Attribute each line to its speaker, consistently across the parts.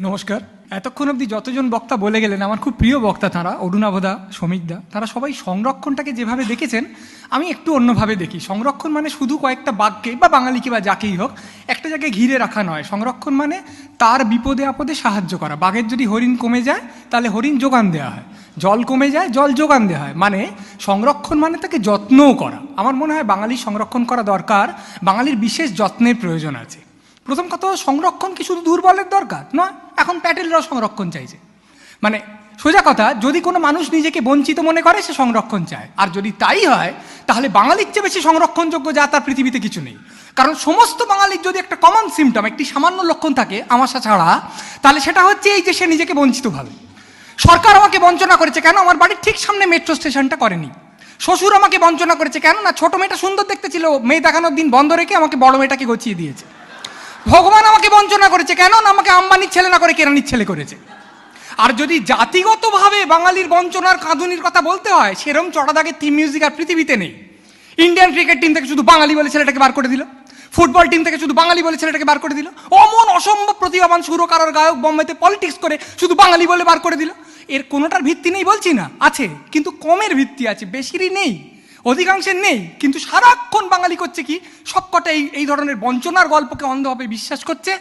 Speaker 1: নমস্কার। এতক্ষণ অবধি যতজন বক্তা বলে গেলেন, আমার খুব প্রিয় বক্তা তাঁরা, অরুণাভদা শ্রমিকদা তারা সবাই সংরক্ষণটাকে যেভাবে দেখেছেন, আমি একটু অন্যভাবে দেখি। সংরক্ষণ মানে শুধু কয়েকটা বাঘকে বা বাঙালিকে বা যাকেই হোক, একটা জায়গায় ঘিরে রাখা নয়। সংরক্ষণ মানে তার বিপদে আপদে সাহায্য করা। বাঘের যদি হরিণ কমে যায়, তাহলে হরিণ যোগান দেওয়া হয়। জল কমে যায়, জল যোগান দেওয়া হয়। মানে সংরক্ষণ মানে তাকে যত্নও করা। আমার মনে হয় বাঙালির সংরক্ষণ করা দরকার। বাঙালির বিশেষ যত্নের প্রয়োজন আছে। প্রথম কথা, সংরক্ষণ কি শুধু দুর্বলের দরকার? না, এখন প্যাটেলরাও সংরক্ষণ চাইছে। মানে সোজা কথা, যদি কোনো মানুষ নিজেকে বঞ্চিত মনে করে, সে সংরক্ষণ চায়। আর যদি তাই হয়, তাহলে বাঙালির চেয়ে বেশি সংরক্ষণযোগ্য যা, তার পৃথিবীতে কিছু নেই। কারণ সমস্ত বাঙালির যদি একটা কমন সিমটম একটি সামান্য লক্ষণ থাকে আমাশা ছাড়া, তাহলে সেটা হচ্ছে এই যে সে নিজেকে বঞ্চিত ভাবে। সরকার আমাকে বঞ্চনা করেছে কেন? আমার বাড়ির ঠিক সামনে মেট্রো স্টেশনটা করেনি। শ্বশুর আমাকে বঞ্চনা করেছে কেন? না, ছোট মেয়েটা সুন্দর দেখতে ছিল, মেয়ে দেখানোর দিন বন্ধ রেখে আমাকে বড় মেয়েটাকে গছিয়ে দিয়েছে। ভগবান আমাকে বঞ্চনা করেছে। কেন? আমাকে আম্বানির ছেলে না করে কেরানির ছেলে করেছে। আর যদি জাতিগতভাবে বাঙালির বঞ্চনার কাঁদুনির কথা বলতে হয়, সেরম চড়া দাগের থিম মিউজিক আর পৃথিবীতে নেই। ইন্ডিয়ান ক্রিকেট টিম থেকে শুধু বাঙালি বলে ছেলেটাকে বার করে দিল। ফুটবল টিম থেকে শুধু বাঙালি বলে ছেলেটাকে বার করে দিল। অমন অসম্ভব প্রতিভাবান সুরকার আর গায়ক বোম্বেতে পলিটিক্স করে শুধু বাঙালি বলে বার করে দিল। এর কোনোটার ভিত্তি নেই বলছি না, আছে। কিন্তু কমের ভিত্তি আছে, বেশিরই নেই। অধিকাংশের নেই, কিন্তু সারাক্ষণ বাঙালি করছে কি, সবকটা এই এই ধরনের বঞ্চনার গল্পকে অন্ধভাবে বিশ্বাস করছে,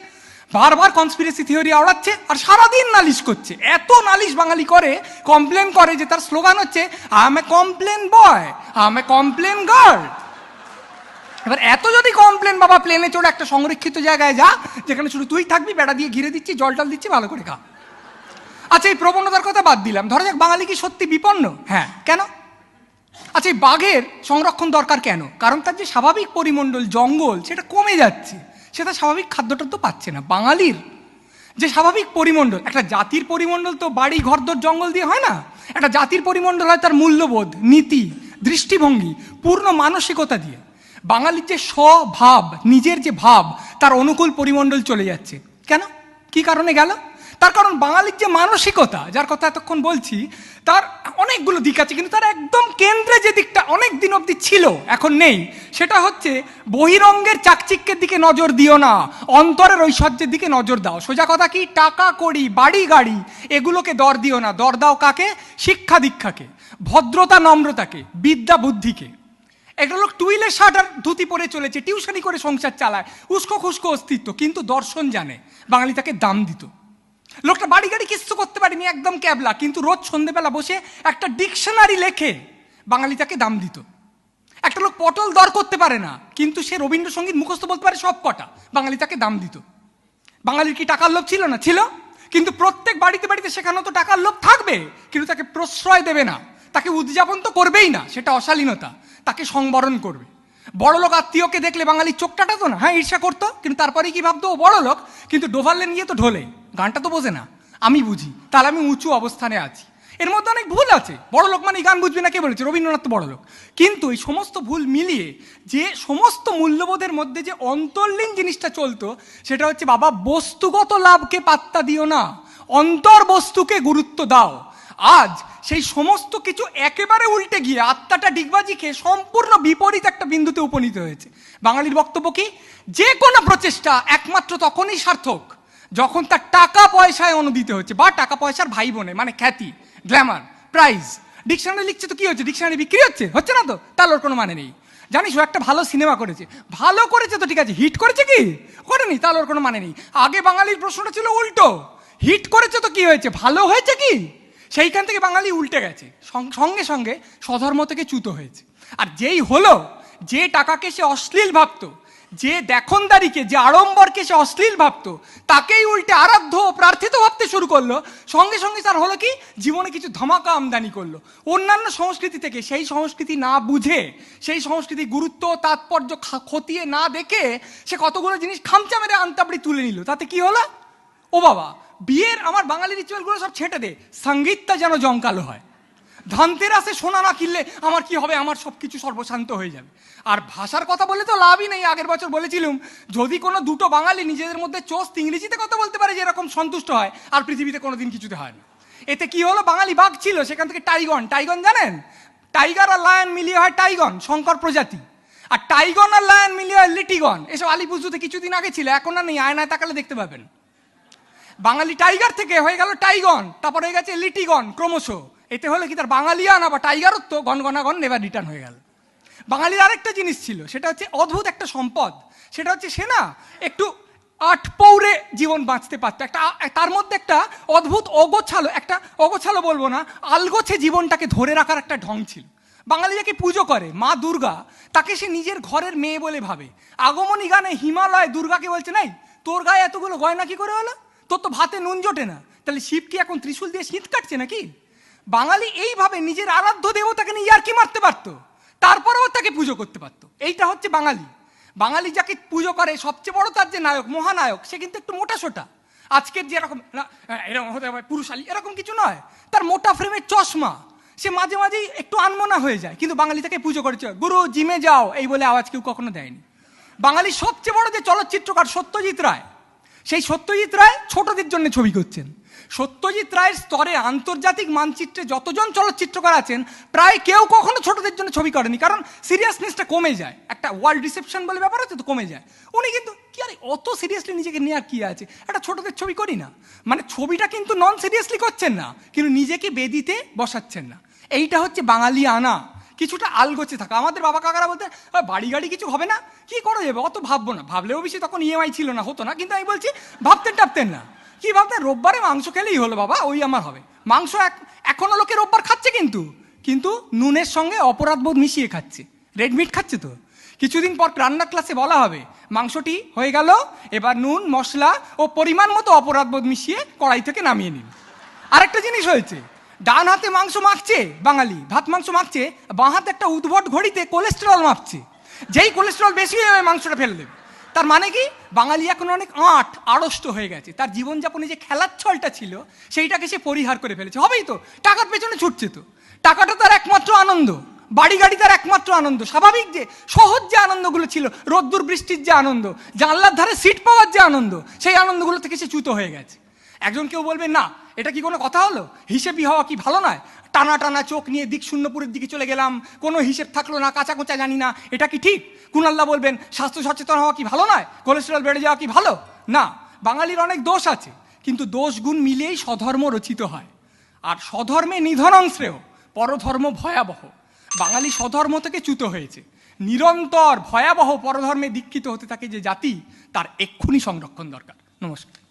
Speaker 1: বারবার কনস্পিরেসি থিওরি আওড়াচ্ছে, আর সারাদিন নালিশ করছে। এত নালিশ বাঙালি করে কমপ্লেন করে যে তার স্লোগান হচ্ছে I'm a Complan boy I'm a Complan girl এবার এত যদি কমপ্লেন বাবা প্লেনে চড়ে একটা সংরক্ষিত জায়গায় যা, যেখানে শুধু তুই থাকবি, বেড়া দিয়ে ঘিরে দিচ্ছি, জল টল দিচ্ছি, ভালো করে খা। আচ্ছা এই প্রবণতার কথা বাদ দিলাম। ধরা যাক বাঙালি কি সত্যি বিপন্ন? হ্যাঁ। কেন? আচ্ছা এই বাঘের সংরক্ষণ দরকার কেন? কারণ তার যে স্বাভাবিক পরিমণ্ডল, জঙ্গল, সেটা কমে যাচ্ছে। সেটা স্বাভাবিক খাদ্যটা তো পাচ্ছে না। বাঙালির যে স্বাভাবিক পরিমণ্ডল, একটা জাতির পরিমণ্ডল তো বাড়ি ঘরদোর জঙ্গল দিয়ে হয় না? একটা জাতির পরিমণ্ডল হয় তার মূল্যবোধ, নীতি, দৃষ্টিভঙ্গি, পূর্ণ মানসিকতা দিয়ে। বাঙালির যে স্বভাব, নিজের যে ভাব, তার অনুকূল পরিমণ্ডল চলে যাচ্ছে। কেন? কি কারণে গেল? তার কারণ বাঙালির যে মানসিকতা, যার কথা এতক্ষণ বলছি, তার অনেকগুলো দিক আছে, কিন্তু তার একদম কেন্দ্রে যে দিকটা অনেক দিন অবধি ছিল, এখন নেই, সেটা হচ্ছে বহিরঙ্গের চাকচিক্যের দিকে নজর দিও না, অন্তরের ঐশ্বর্যের দিকে নজর দাও। সোজা কথা কি? টাকা, কড়ি, বাড়ি, গাড়ি, এগুলোকে দর দিও না। দর দাও কাকে? শিক্ষা দীক্ষাকে, ভদ্রতা, নম্রতাকে, বিদ্যা, বুদ্ধিকে। একটা লোক টুইলের শার্ট আর ধুতি পরে চলেছে টিউশনি করে সংসার চালায়, উস্কো খুস্কো অস্তিত্ব, কিন্তু দর্শন জানে, বাঙালি তাকে দাম দিত। লোকটা বাড়ি গাড়ি কিচ্ছু করতে পারেনি, একদম ক্যাবলা। কিন্তু রোজ সন্ধেবেলা বসে একটা ডিকশনারি লেখে বাঙালি তাকে দাম দিত। একটা লোক পটল দর করতে পারে না, কিন্তু সে রবীন্দ্রসঙ্গীত মুখস্থ বলতে পারে সব কটা বাঙালি তাকে দাম দিত। বাঙালির কি টাকার লোভ ছিল না? ছিল। কিন্তু প্রত্যেক বাড়িতে বাড়িতে সেখানে তো টাকার লোভ থাকবে, কিন্তু তাকে প্রশ্রয় দেবে না। তাকে উদযাপন তো করবেই না, সেটা অশালীনতা। তাকে সংবরণ করবে। বড় লোক আত্মীয়কে দেখলে বাঙালির চোখটাটা তো না। হ্যাঁ ঈর্ষা করতো, কিন্তু তারপরে কি ভাবতো, ও বড় লোক কিন্তু ডোভারলেন গিয়ে তো ঢোলে। গানটা তো বোঝে না। আমি বুঝি, তাহলে আমি উঁচু অবস্থানে আছি। এর মধ্যে অনেক ভুল আছে। বড় লোক মানে গান বুঝবে না কে বলেছে? রবীন্দ্রনাথ বড় লোক কিন্তু এই সমস্ত ভুল মিলিয়ে যে সমস্ত মূল্যবোধের মধ্যে যে অন্তর্লীন জিনিসটা চলতো, সেটা হচ্ছে, বাবা, বস্তুগত লাভকে পাত্তা দিও না। অন্তর বস্তুকে গুরুত্ব দাও। আজ সেই সমস্ত কিছু একেবারে উল্টে গিয়ে আত্মাটা ডিগবাজি খেয়ে সম্পূর্ণ বিপরীত একটা বিন্দুতে উপনীত হয়েছে। বাঙালির বক্তব্য কি? যে কোনো প্রচেষ্টা একমাত্র তখনই সার্থক, যখন তার টাকা পয়সায় অনুদিত হচ্ছে, বা টাকা পয়সার ভাই বোনে মানে খ্যাতি গ্ল্যামার প্রাইজ ডিকশনারি লিখছে তো কি হচ্ছে? ডিকশনারি বিক্রি হচ্ছে? হচ্ছে না তো? তার ওর কোনো মানে নেই। জানিস ও একটা ভালো সিনেমা করেছে। ভালো করেছে তো ঠিক আছে হিট করেছে কি? করেনি তার ওর কোনো মানে নেই। আগে বাঙালির প্রশ্নটা ছিল উল্টো। হিট করেছে তো কি হয়েছে? ভালো হয়েছে কি? সেইখান থেকে বাঙালি উল্টে গেছে। সঙ্গে সঙ্গে স্বধর্ম থেকে চ্যুত হয়েছে। আর যেই হলো, যে টাকাকে সে অশ্লীল ভাবতো, যে দেখনদারিকে, যে আড়ম্বরকে সে অশ্লীল ভাবতো, তাকেই উল্টে আরাধ্য প্রার্থিত ভাবতে শুরু করল। সঙ্গে সঙ্গে তার হলো কি? জীবনে কিছু ধমাকা আমদানি করল। অন্যান্য সংস্কৃতি থেকে সেই সংস্কৃতি না বুঝে, সেই সংস্কৃতি গুরুত্ব তাৎপর্য খতিয়ে না দেখে সে কতগুলো জিনিস খামচা মেরে আন্তাবড়ি তুলে নিল। তাতে কি হলো? ও বাবা বিয়ের আমার বাঙালি রিচুয়ালগুলো সব ছেটে দে। সঙ্গীতটা যেন জমকালো হয়। ধানতেরাসে সোনা না কিনলে আমার কি হবে? আমার সব কিছু সর্বশান্ত হয়ে যাবে। আর ভাষার কথা বলে তো লাভই নেই, আগের বছর বলেছিলাম। যদি কোনো দুটো বাঙালি নিজেদের মধ্যে চোস্ত ইংরেজিতে কথা বলতে পারে যে এরকম সন্তুষ্ট হয়, আর পৃথিবীতে কোনোদিন কিছুতে হয় না। এতে কি হলো? বাঙালি বাঘ ছিল, সেখান থেকে টাইগন। টাইগন জানেন? টাইগার আর লায়ন মিলিয়ে হয় টাইগন, শঙ্কর প্রজাতি। আর টাইগন আর লায়ন মিলিয়ে হয় লিটিগন। এসব আলিপুজোতে কিছুদিন আগে ছিল, এখন আর নেই, আয়নায় তাকালে দেখতে পাবেন। বাঙালি টাইগার থেকে হয়ে গেল টাইগন, তারপর হয়ে গেছে লিটিগন ক্রমশ। এতে হলে কি তার বাঙালিয়ানা বা টাইগারত্ব গনগনাগন নেবার রিটার্ন হয়ে গেল। বাঙালির আরেকটা জিনিস ছিল, সেটা হচ্ছে অদ্ভুত একটা সম্পদ। সেটা হচ্ছে সে না একটু আট পৌরে জীবন বাঁচতে পারতো। একটা তার মধ্যে একটা অদ্ভুত অগোছালো, একটা অগোছালো বলব না, আলগোছে জীবনটাকে ধরে রাখার একটা ঢং ছিল। বাঙালি যাকে পুজো করে, মা দুর্গা, তাকে সে নিজের ঘরের মেয়ে বলে ভাবে। আগমনী গানে হিমালয় দুর্গাকে বলছে, নাই, তোর গায়ে এতগুলো গয়না কি করে হলো? তোর তো ভাতে নুন জোটে না। তাহলে শিব কি এখন ত্রিশূল দিয়ে শীত কাটছে নাকি? বাঙালি এইভাবে নিজের আরাধ্য দেবতাকে নিয়ে আর কি মারতে পারতো। তারপরেও তাকে পুজো করতে পারতো। এইটা হচ্ছে বাঙালি। বাঙালি যাকে পুজো করে, সবচেয়ে বড় তার যে নায়ক, মহানায়ক, সে কিন্তু একটু মোটা সোটা। আজকের যে এরকম এরকম হতে হবে পুরুষালী, এরকম কিছু নয়। তার মোটা ফ্রেমের চশমা। সে মাঝে মাঝেই একটু আনমনা হয়ে যায়। কিন্তু বাঙালি তাকে পুজো করেছে, গুরু, জিমে যাও। এই বলে আওয়াজ কেউ কখনো দেয়নি। বাঙালির সবচেয়ে বড় যে চলচ্চিত্রকার সত্যজিৎ রায় সেই সত্যজিৎ রায় ছোটদের জন্য ছবি করছেন। সত্যজিৎ রায়ের স্তরে আন্তর্জাতিক মানচিত্রে যতজন চলচ্চিত্রকার আছেন, প্রায় কেউ কখনো ছোটদের জন্য ছবি করেনি। কারণ সিরিয়াসনেসটা কমে যায়। একটা ওয়ার্ল্ড রিসেপশন বলে ব্যাপার আছে তো কমে যায়। উনি কিন্তু, কি আরে, অত সিরিয়াসলি নিজেকে নিয়ে আর কি আছে? একটা ছোটদের ছবি করি না। মানে ছবিটা কিন্তু নন সিরিয়াসলি করছেন না, কিন্তু নিজেকে বেদিতে বসাচ্ছেন না। এইটা হচ্ছে বাঙালি আনা কিছুটা আলগোছে থাকা। আমাদের বাবা কাকারা বলতে বাড়ি গাড়ি কিছু হবে না? কি করা যাবে? অত ভাববো না। ভাবলেও বেশি তখন ইএমআই ছিল না, হতো না। কিন্তু আমি বলছি, ভাবতেন টাপতেন না। কি ভাবতেন? রোববারে মাংস খেলেই হলো বাবা, ওই আমার হবে। মাংস এক- এখনও লোকে রোববার খাচ্ছে কিন্তু। কিন্তু নুনের সঙ্গে অপরাধবোধ মিশিয়ে খাচ্ছে। রেডমিট খাচ্ছে তো। কিছুদিন পর রান্নার ক্লাসে বলা হবে, মাংসটি হয়ে গেল, এবার নুন, মশলা ও পরিমাণ মতো অপরাধবোধ মিশিয়ে কড়াই থেকে নামিয়ে নিন। আরেকটা জিনিস হয়েছে ডান হাতে মাংস মাখছে বাঙালি, ভাত মাংস মাখছে, বাঁ হাতে একটা উদ্ভট ঘড়িতে কোলেস্টেরল মাপছে। যেই কোলেস্টেরল বেশি হয়ে যাবে মাংসটা ফেলে দেবে। তার মানে কি? বাঙালি এখন অনেক আট, আড়ষ্ট হয়ে গেছে। তার জীবনযাপনে যে খেলার ছলটা ছিল, সেইটাকে সে পরিহার করে ফেলেছে। হবেই তো, টাকার পেছনে ছুটছে তো। টাকাটা তার একমাত্র আনন্দ বাড়ি গাড়ি তার একমাত্র আনন্দ। স্বাভাবিক যে সহজ যে আনন্দগুলো ছিল, রোদ্দুর বৃষ্টির যে আনন্দ, জানলার ধারে সিট পাওয়ার যে আনন্দ, সেই আনন্দগুলো থেকে সে চ্যুত হয়ে গেছে। একজন কেউ বলবে, না, এটা কি কোনো কথা হলো? হিসেবি হওয়া কি ভালো নয়? টানা টানা চোখ নিয়ে দিক শূন্যপুরের দিকে চলে গেলাম। কোনো হিসেব থাকল না কাঁচা কোঁচা জানি না। এটা কি ঠিক? কুনাল্লা বলবেন, স্বাস্থ্য সচেতন হওয়া কি ভালো নয়? কোলেস্টেরল বেড়ে যাওয়া কি ভালো? না, বাঙালির অনেক দোষ আছে, কিন্তু দোষ গুণ মিলিয়েই স্বধর্ম রচিত হয়। আর স্বধর্মে নিধনং শ্রেয় পরধর্ম ভয়াবহ। বাঙালি স্বধর্ম থেকে চ্যুত হয়েছে। নিরন্তর ভয়াবহ পরধর্মে দীক্ষিত হতে থাকে যে জাতি, তার এক্ষুনি সংরক্ষণ দরকার। নমস্কার।